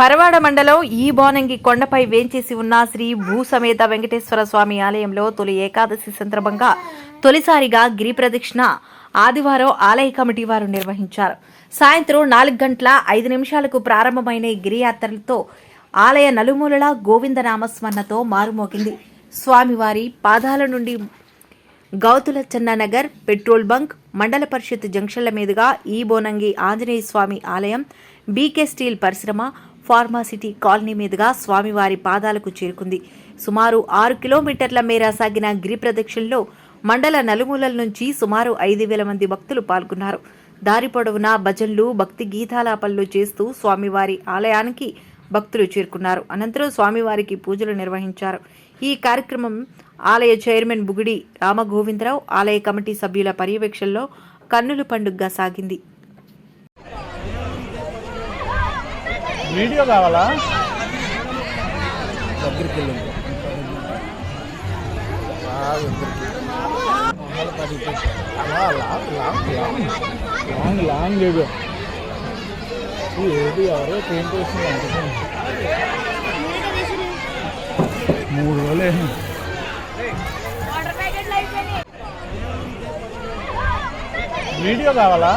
పరవాడ మండలం ఈ బోనంగి కొండపై వేంచేసి ఉన్న శ్రీ భూసమేత వెంకటేశ్వర స్వామి ఆలయంలో తొలి ఏకాదశి సందర్భంగా తొలిసారిగా గిరి ప్రదక్షిణ ఆదివారం ఆలయ కమిటీ వారు నిర్వహించారు. సాయంత్రం నాలుగు గంటల ఐదు నిమిషాలకు ప్రారంభమైన ఈ గిరియాత్రలతో ఆలయ నలుమూలలా గోవిందనామస్మరణతో మారుమోగింది. స్వామివారి పాదాల నుండి గౌతులచ్చన్న నగర్ పెట్రోల్ బంక్ మండల పరిషత్ జంక్షన్ల మీదుగా ఈ బోనంగి ఆంజనేయ స్వామి ఆలయం బీకే స్టీల్ పరిశ్రమ ఫార్మాసిటీ కాలనీ మీదుగా స్వామివారి పాదాలకు చేరుకుంది. సుమారు ఆరు కిలోమీటర్ల మేర సాగిన గిరి ప్రదక్షిణలో మండల నలుమూలల నుంచి సుమారు ఐదు వేల మంది భక్తులు పాల్గొన్నారు. దారి పొడవునా భజన్లు భక్తి గీతాలాపనలు చేస్తూ స్వామివారి ఆలయానికి భక్తులు చేరుకున్నారు. అనంతరం స్వామివారికి పూజలు నిర్వహించారు. ఈ కార్యక్రమం ఆలయ చైర్మన్ బుగిడి రామగోవిందరావు ఆలయ కమిటీ సభ్యుల పర్యవేక్షణలో కన్నుల పండుగగా సాగింది. వీడియో కావాలా దగ్గరికి వెళ్ళింది బాగా దగ్గరికి మొహాలు కడిగి అలా long long long long long ఏదో ఇది ఏది ఎవరో పెయింట్ వేసింది అనుకుంటున్నాను మూడు వేలు వేసింది. వీడియో కావాలా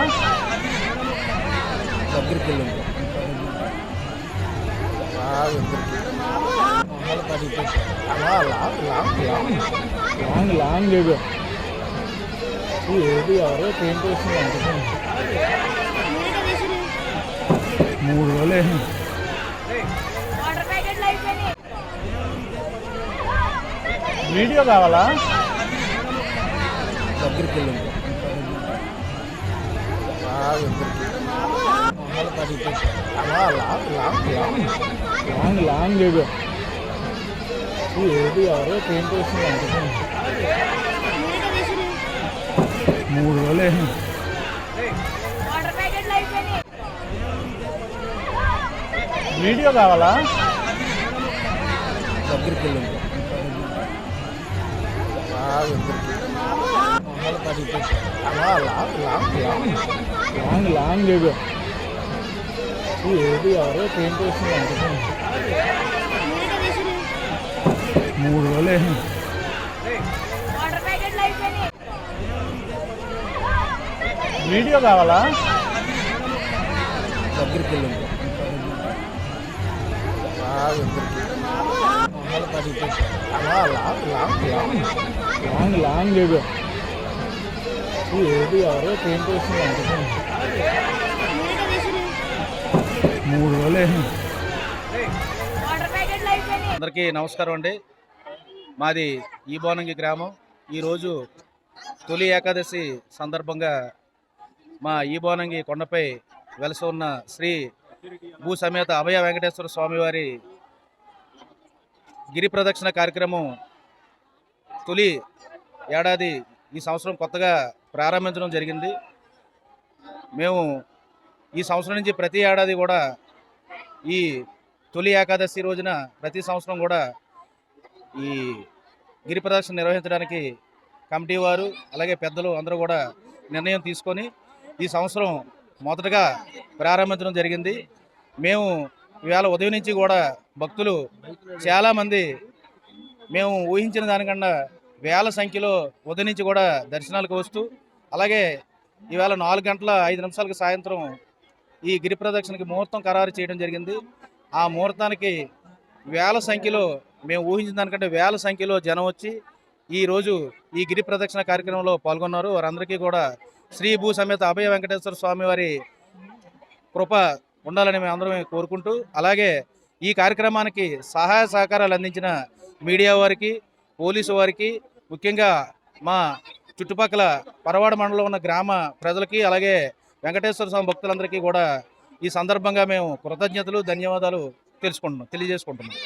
దగ్గరికి వెళ్ళింది బాగా దగ్గరికి మొహాలు కడిగి అలా లాంగ్ లాంగ్ లాంగ్ లాంగ్ ఏది ఎవరో పెయింట్ వేసింది అంటే మూడు రోజులు వీడియో కావాలా దగ్గరికి వెళ్ళింది బాగా long long long long long ఏదో ఇది ఏది ఎవరో పెయింట్ వేసింది అనుకుంటున్నాను మూడు వేలు వేసింది. వీడియో కావాలా దగ్గరికి వెళ్ళింది బాగా దగ్గరికి మొహాలు కడిగి అలా long long long long long ఏదో ఇది ఏది ఎవరో పెయింట్ వేసింది అనుకుంటున్నాను మూడు వేలు వేసింది. వీడియో కావాలా దగ్గరికి వెళ్ళింది బాగా దగ్గరికి మొహాలు కడిగి అలా long long long long long ఏదో ఇది ఏది ఎవరో పెయింట్ వేసింది అనుకుంటున్నాను మూడు వేలు అందరికీ నమస్కారం అండి. మాది ఈ బోనంగి గ్రామం. ఈరోజు తొలి ఏకాదశి సందర్భంగా మా ఈ బోనంగి కొండపై వెలసి ఉన్న శ్రీ భూ సమేత అభయ వెంకటేశ్వర స్వామివారి గిరి ప్రదక్షిణ కార్యక్రమం తొలి ఏడాది ఈ సంవత్సరం కొత్తగా ప్రారంభించడం జరిగింది. మేము ఈ సంవత్సరం నుంచి ప్రతి ఏడాది కూడా ఈ తొలి ఏకాదశి రోజున ప్రతి సంవత్సరం కూడా ఈ గిరి ప్రదర్శన నిర్వహించడానికి కమిటీ వారు అలాగే పెద్దలు అందరూ కూడా నిర్ణయం తీసుకొని ఈ సంవత్సరం మొదటగా ప్రారంభించడం జరిగింది. మేము ఇవాళ ఉదయం నుంచి కూడా భక్తులు చాలామంది మేము ఊహించిన దానికన్నా వేల సంఖ్యలో ఉదయం నుంచి కూడా దర్శనాలకు వస్తూ అలాగే ఇవాళ నాలుగు గంటల ఐదు నిమిషాలకు సాయంత్రం ఈ గిరి ప్రదక్షిణకి ముహూర్తం ఖరారు చేయడం జరిగింది. ఆ ముహూర్తానికి వేల సంఖ్యలో మేము ఊహించిన దానికంటే వేల సంఖ్యలో జనం వచ్చి ఈరోజు ఈ గిరి ప్రదక్షిణ కార్యక్రమంలో పాల్గొన్నారు. వారందరికీ కూడా శ్రీ భూ సమేత అభయ వెంకటేశ్వర స్వామి వారి కృప ఉండాలని మేము అందరం కోరుకుంటూ అలాగే ఈ కార్యక్రమానికి సహాయ సహకారాలు అందించిన మీడియా వారికి పోలీసు వారికి ముఖ్యంగా మా చుట్టుపక్కల పరవాడ మండలంలో ఉన్న గ్రామ ప్రజలకి అలాగే వెంకటేశ్వర స్వామి భక్తులందరికీ కూడా ఈ సందర్భంగా మేము కృతజ్ఞతలు ధన్యవాదాలు తెలుసుకుంటున్నాం తెలియజేసుకుంటున్నాం.